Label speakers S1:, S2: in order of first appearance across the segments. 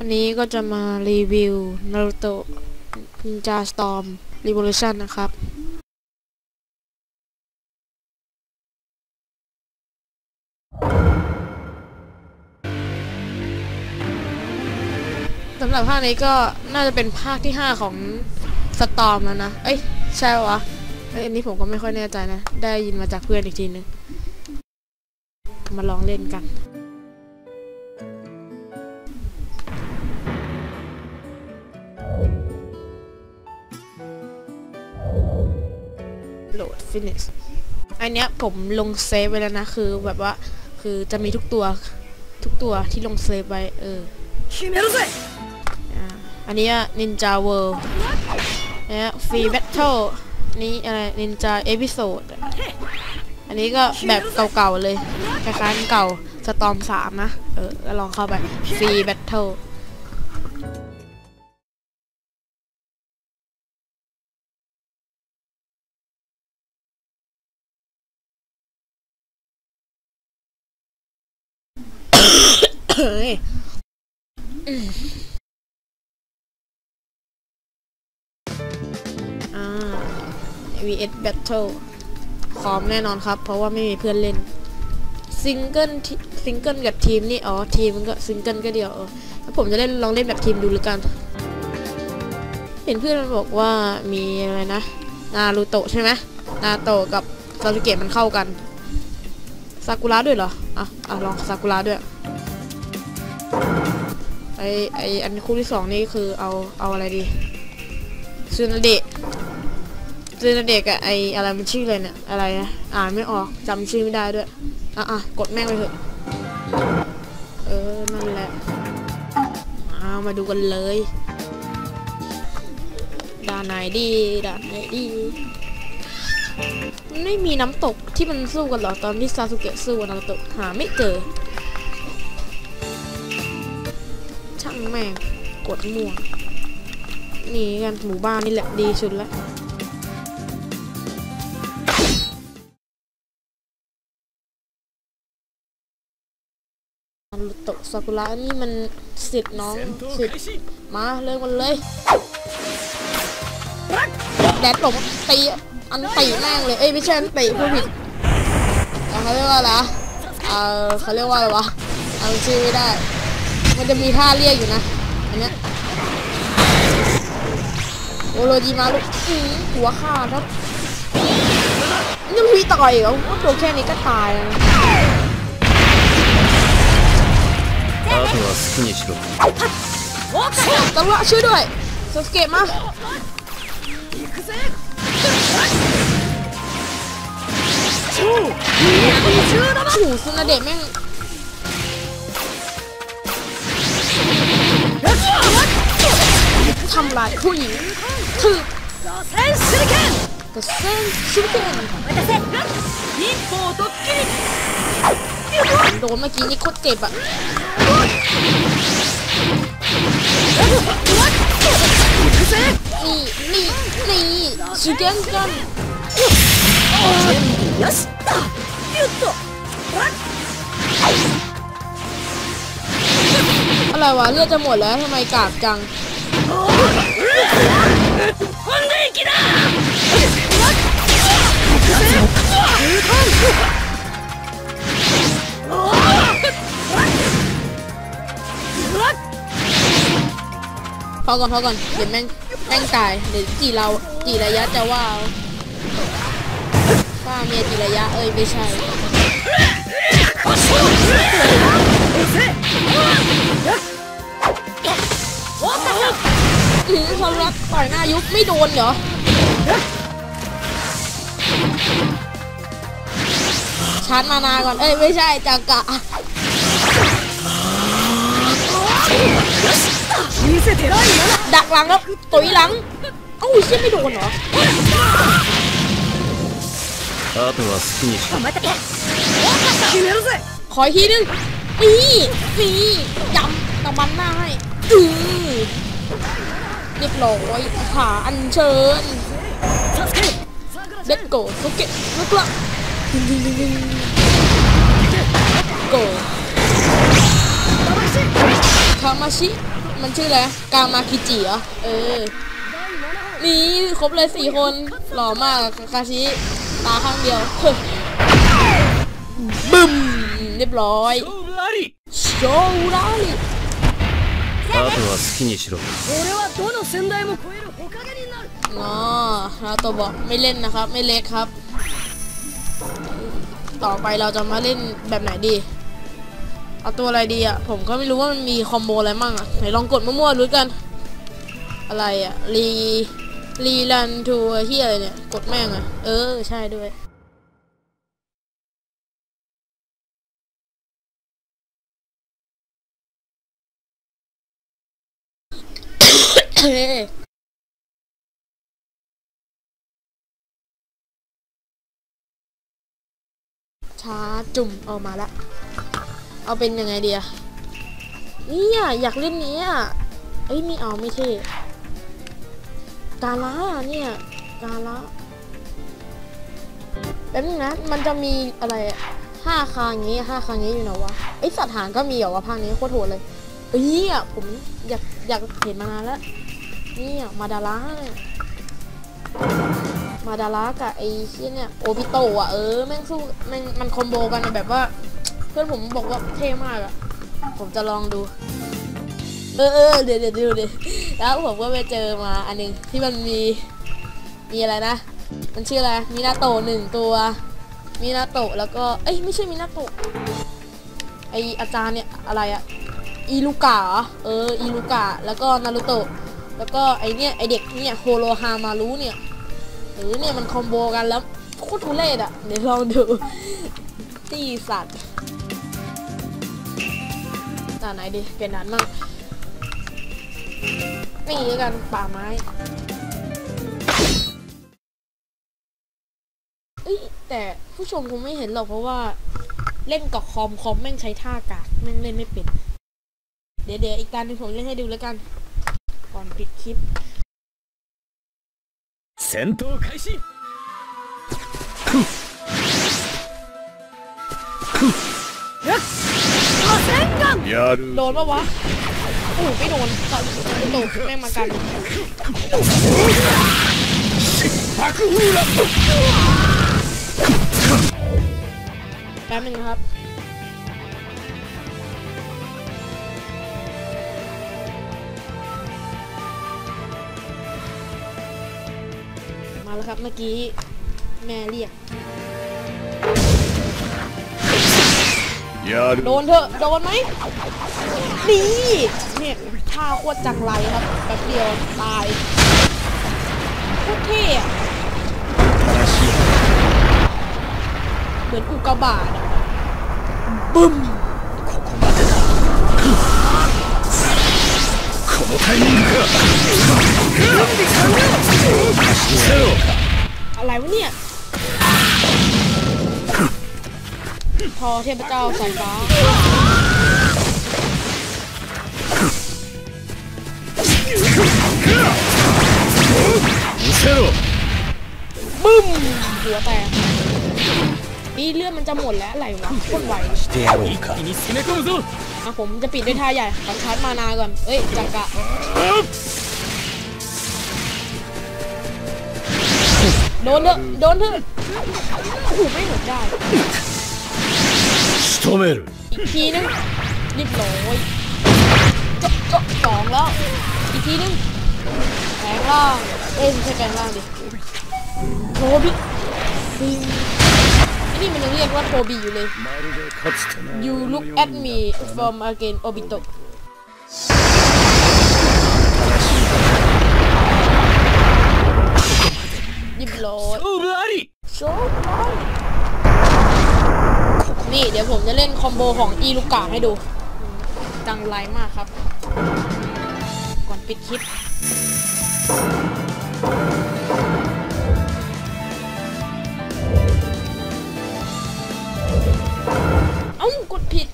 S1: วันนี้ก็จะมารีวิว Naruto Ninja Storm Revolution นะครับ สำหรับภาคนี้ก็น่าจะเป็นภาคที่ 5 ของ Storm แล้วนะ เอ้ย ใช่วะเอ้ยอันนี้ผมก็ไม่ค่อยแน่ใจนะ ได้ยินมาจากเพื่อนอีกทีนึง มาลองเล่นกัน Fitness อันเนี้ยผมลงเซฟไว้แล้วนะ คือแบบว่า คือจะมีทุกตัว ทุกตัวที่ลงเซฟไว้ เอออันนี้นินจาเวิร์เนี่ยฟรีแบทเทิลนี้อะไรนินจาเอพิโซดอันนี้ก็แบบเก่าๆเลยคล้ายๆเก่าสตอมสามนะ เออลองเข้าไปฟรีแบทเทิล vs battle พร้อมแน่นอนครับ เพราะว่าไม่มีเพื่อนเล่นซิงเกิลซิงเกิลกับทีมนี่อ๋อทีมมันก็ซิงเกิลก็เดียวแล้วผมจะเล่นลองเล่นแบบทีมดูหรือกัน เห็นเพื่อนมันบอกว่ามีอะไรนะ นารูโตะใช่ไหมนาโตะกับซาสึเกะมันเข้ากันซากุระด้วยเหรออะอะลองซากุระด้วยไอไออันคู่ที่สองนี่คือเอาเอาอะไรดีซูนาเดะ ซูนเดะกับไออะไรมันชื่ออะไรเนี่ยอะไรนะอ่านไม่ออกจำชื่อไม่ได้ด้วยอะอะกดแม่งไปเถอะเออนั่นแหละเอามาดูกันเลยด่านไหนดีด่านไหนดีไม่มีน้ำตกที่มันสู้กันหรอตอนที่ซาสุเกะสู้กับนารูโตะหาไม่เจอ ช่างแม่งกดม่วงนี่กันหมู่บ้านนี่แหละดีสุดแล้ว โตะซากุระนี่มันสิทธิ์น้องสิทธิ์มาเริ่มกันเลยแดดตบตีอันตีแม่งเลยเอ้ยไม่ใช่อันตีผู้ผิดเขาเรียกว่าอะไรเออเขาเรียกว่าอะไรวะเอาชื่อไม่ได้ มันจะมีท่าเรียกอยู่นะอันนี้ยโอโลจีมาลูกหัวขาดครับยังพีต่อยเหรอตัวแค่นี้ก็ตายแล้ว
S2: は好きにしろ
S1: ตำรวจช่วยด้วยสสเกตมา
S3: 行くぜ
S1: โอ้โหซุนาเดะแม่งทำลายผู้หญิงถือ
S3: 螺旋手裏剣
S1: กระเซ็นชิบเกน
S3: 渡せ一歩ドッキリ
S1: โดนเมื่อกี้นี่โคตรเจ็บอ่ะ
S3: 行くぜ
S1: นี่นี่นี่ชิเกนกัน
S3: よしったギュッと
S1: อะไรวะเลือดจะหมดแล้วทำไมกากจัง
S3: 本
S1: พอก่อนพอก่อนเดี๋ยวแม่งแม่งตายเดี๋ยวจีเราจีระยะจะว่าว่าเมียจีระยะเอ้ยไม่ใช่อือเขารักต่อยหน้ายุบไม่โดนเหรอชาร์จมานาก่อน เอ้ย ไม่ใช่จังกะ ดักหลังแล้วตุยหลังเอ้าเชี่ยไม่โดนเหรอขอทีนึงปีสี่ยำตะมันหน้าให้อืเรียบร้อยขาอันเชิญเด็ดโกตุเก็ตลุกละโกคามาชิ มันชื่ออะไรกามาคิจิเหรอ เออ นี่ครบเลยสี่คน หล่อมากคาคาชิ ตาข้างเดียว เฮ้ยบึ้ม เรียบร้อย
S2: 勝負あり
S1: โชว์ได้
S2: あとは好きにしろ
S3: 俺はどの先代も超える火影になる
S1: อ๋อนาโตะบอกไม่เล่นนะครับ ไม่เล็กครับ ต่อไปเราจะมาเล่นแบบไหนดี เอาตัวอะไรดีอะผมก็ไม่รู้ว่ามันมีคอมโบอะไรมั่งอะไหนลองกดมั่วๆดูกัน อะไรอะรีรีรันทูเฮียอะไรเนี่ย กดแม่งอะเออ ใช่ด้วยช้าจุ่มออกมาละ เอาเป็นยังไงเดีอะเนี่ยอยากเล่นเนี้ยเอ้ยไม่เอาไม่เท่กาละเนี่ยกาละแป๊บนึงนะ มันจะมีอะไรห้าคางงี้ห้าคางงี้อยู่ไหนวะไอยสัตว์หางก็มีเหรอวะภาคนี้โคตรโหดเลยเอ้ยผมอยากอยากเห็นมานานแล้วเนี่ยมาดาระเนี่ยมาดาระกับไอ้เชี่ยเนี่ยโอบิโตะอะเออแม่งสู้แม่งมันคอมโบกันแบบว่า เพื่อนผมบอกว่าเท่มากอะผมจะลองดู เออเออเดี๋ยวเดี๋ยวดูดิแล้วผมก็ไปเจอมาอันหนึงที่มันมีมีอะไรนะ มันชื่ออะไรมินาโตหนึ่งตัวมินาโตแล้วก็เอ้ยไม่ใช่มินาโตไออาจารย์เนี่ยอะไรอะอีลูกะเอออีลูกะแล้วก็นารูโตะแล้วก็ไอเนี่ยไอเด็กเนี่ยโฮโรฮามารุเนี่ยเออเนี่ยมันคอมโบกันแล้วโคตรทุเรศอะเดี๋ยวลองดูตีสัตว์ด่านไหนดีเปลี่ยนด่านมั่งนี่แล้วกันป่าไม้ เอ้ยแต่ผู้ชมคงไม่เห็นหรอกเพราะว่าเล่นกับคอมคอมแม่งใช้ท่ากากแม่งเล่นไม่เป็น เดี๋ยวเดี๋ยวอีกการหนึงผมเล่นให้ดูแล้วกัน ก่อนปิดคลิป
S2: 戦闘開始 やる
S1: โดนปะวะโอ้โหไม่โดนตอนตกแม่งมากันแป๊บนึงนะครับมาแล้วครับเมื่อกี้แม่เรียก
S2: ย
S1: โดนเถอะโดนไหมดีเนี่ยท่าโคตรจังไรครับแป๊บเดียวตายโคตรเท่เหมือนอุกกาบาตบึ้มอะไรวะเนี่ย พอเทพเจ้าสายฟ้าบึ้มหัวแตกนี่เลือดมันจะหมดแล้วอะไรวะโคตรไวอะผมจะปิดด้วยท่าใหญ่ขอชาร์จมานาก่อน เอ้ยจักระโดนเถอะโดนเถอะโอ้โหไม่หมดได้
S2: 仕留める
S1: อีกทีนึงรีบร้อยจบจบสองแล้ว อีกทีนึงแปลงร่าง เอ้ยไม่ใช่แปลงร่างดิโทบิซิงไอ้นี่มันยังเรียกว่าโทบิอยู่เลย
S2: まるでかつての
S1: You look at me from again Obito ยิบร้อย
S2: 勝負あり
S1: โชว์ นี่เดี๋ยวผมจะเล่นคอมโบของอีลูกกาให้ดู ดังไรมากครับ ก่อนปิดคลิปเอ้ากดผิด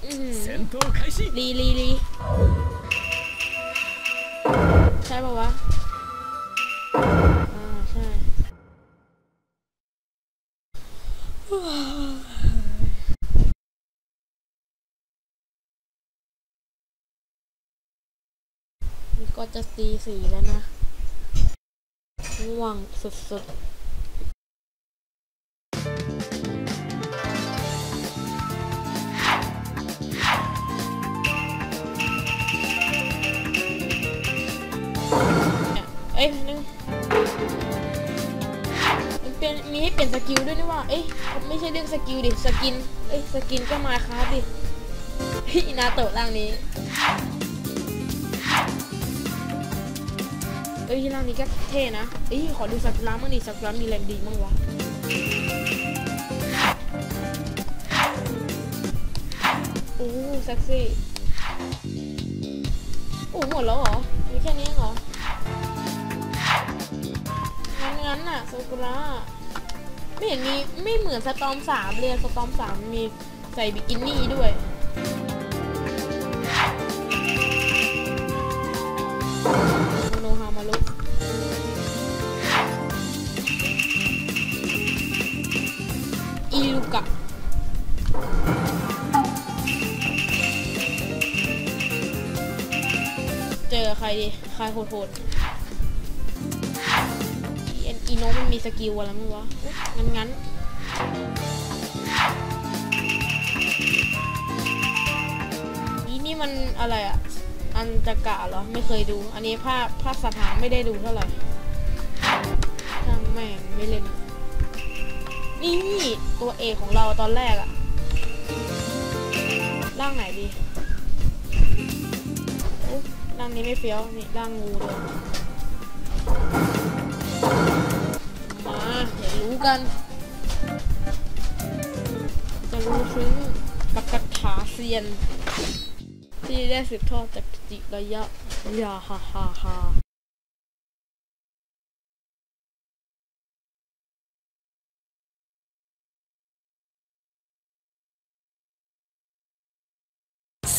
S1: รีรีรีใช่ปะวะ ก็จะตีสี่แล้วนะง่วงสุดๆเนี่ยเอ้ยนึงมันเป็นมีให้เปลี่ยนสกิลด้วยนี่ว่า เอ้ยไม่ใช่เรื่องสกิลดิ สกิน เอ้ยสกินก็มาครับดิพี่นาโตะร่างนี้ เอ้ยร่างนี้ก็เท่นะเอ้ยขอดูสักร้านมั่งดิสักร้านมีแรงดีมั่งวะโอ้เซ็กซี่โอ้หมดแล้วเหรอมีแค่นี้เหรองั้นงั้นน่ะโซกุระไม่เห็นมีไม่เหมือนสตอมสามเลยสตอมสามมีใส่บิกินี่ด้วย นฮามารุอีลูกะเจอใครดีใครโหดๆอีเอ็นอีโนมันมีสกิลอะไรมั้งวะ งั้นงั้นอีนี่มันอะไรอะ อันจะกะเหรอ ไม่เคยดู อันนี้ภาพภาพสถานไม่ได้ดูเท่าไหร่ช่างแม่งไม่เล่น นี่ตัวเอกของเราตอนแรกอะร่างไหนดีร่างนี้ไม่เฟี้ยว นี่ร่างงูเลยมาเดี๋ยวรู้กัน จะรู้ซึ้งกับกระถาเซียน ที่ได้สืบทอดจาก จิระยะยาฮ่าฮ่าฮ่า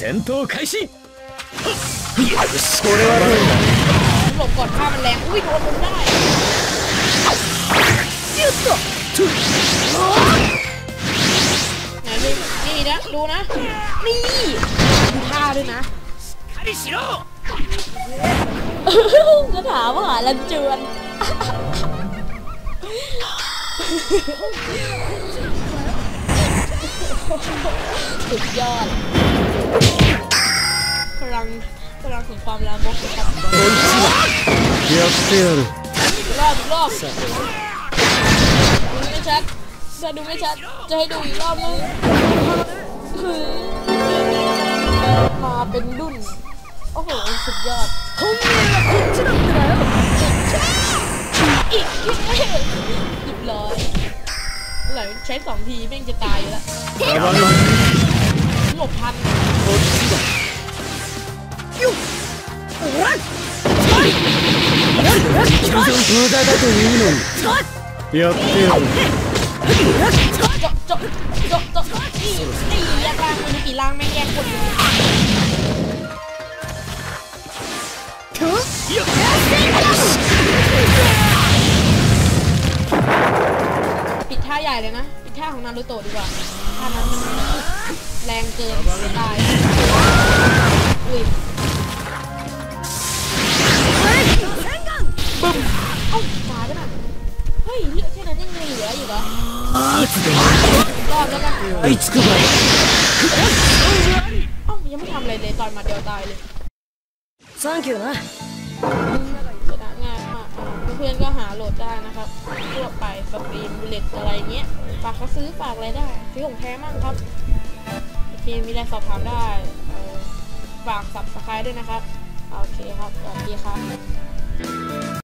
S2: 戦闘開始よしこれはどうだ
S1: หลบก่อนข้ามันแรง อุ้ยโดนผมได้ไหนดูนี่นะ ดูนะ นี่ดูท่าด้วยนะ
S2: しっか りしろ
S1: ก็ถามว่าลันจวน สุดยอด พลังพลังของความลามกนะครับ
S2: やってやる
S1: อีกรอบอีกรอบดูไม่ชัดจะดูไม่ชัด จะให้ดูอีกรอบนึงมาเป็นรุ่น โอ้โห สุดยอด
S3: 本命はこっちだったらよ
S1: อีกทีเรียบร้อยอะไรใช้สองทีแม่งจะตายอยู่แล้ว
S2: カバンは
S1: หลบทัน
S2: こっちだ無駄だというのにやってやる
S1: ใหญ่เลยนะอีกท่าของนารูโตะดีกว่าท่านั้นมันแรงเกินเสียดายอุ้ยบึ้มเอ้าตายแล้วะเฮ้ยเหลือดแค่นั้นยังเหลืออยู่เหรอรอบแล้วกัน
S2: ไอ้สกุล
S1: เอ้ายังไม่ทำอะไรเลยตอนมาเดียวตายเลย
S3: thank
S1: you นะ เพื่อนๆก็หาโหลดได้นะครับทั่วไปสตรีมบุลเลตอะไรเงี้ยฝากเขาซื้อฝากอะไรได้ซื้อของแท้มั่งครับโอเคมีอะไรสอบถามได้ฝากสับสไครด้วยนะครับโอเคครับสวัสดีครับ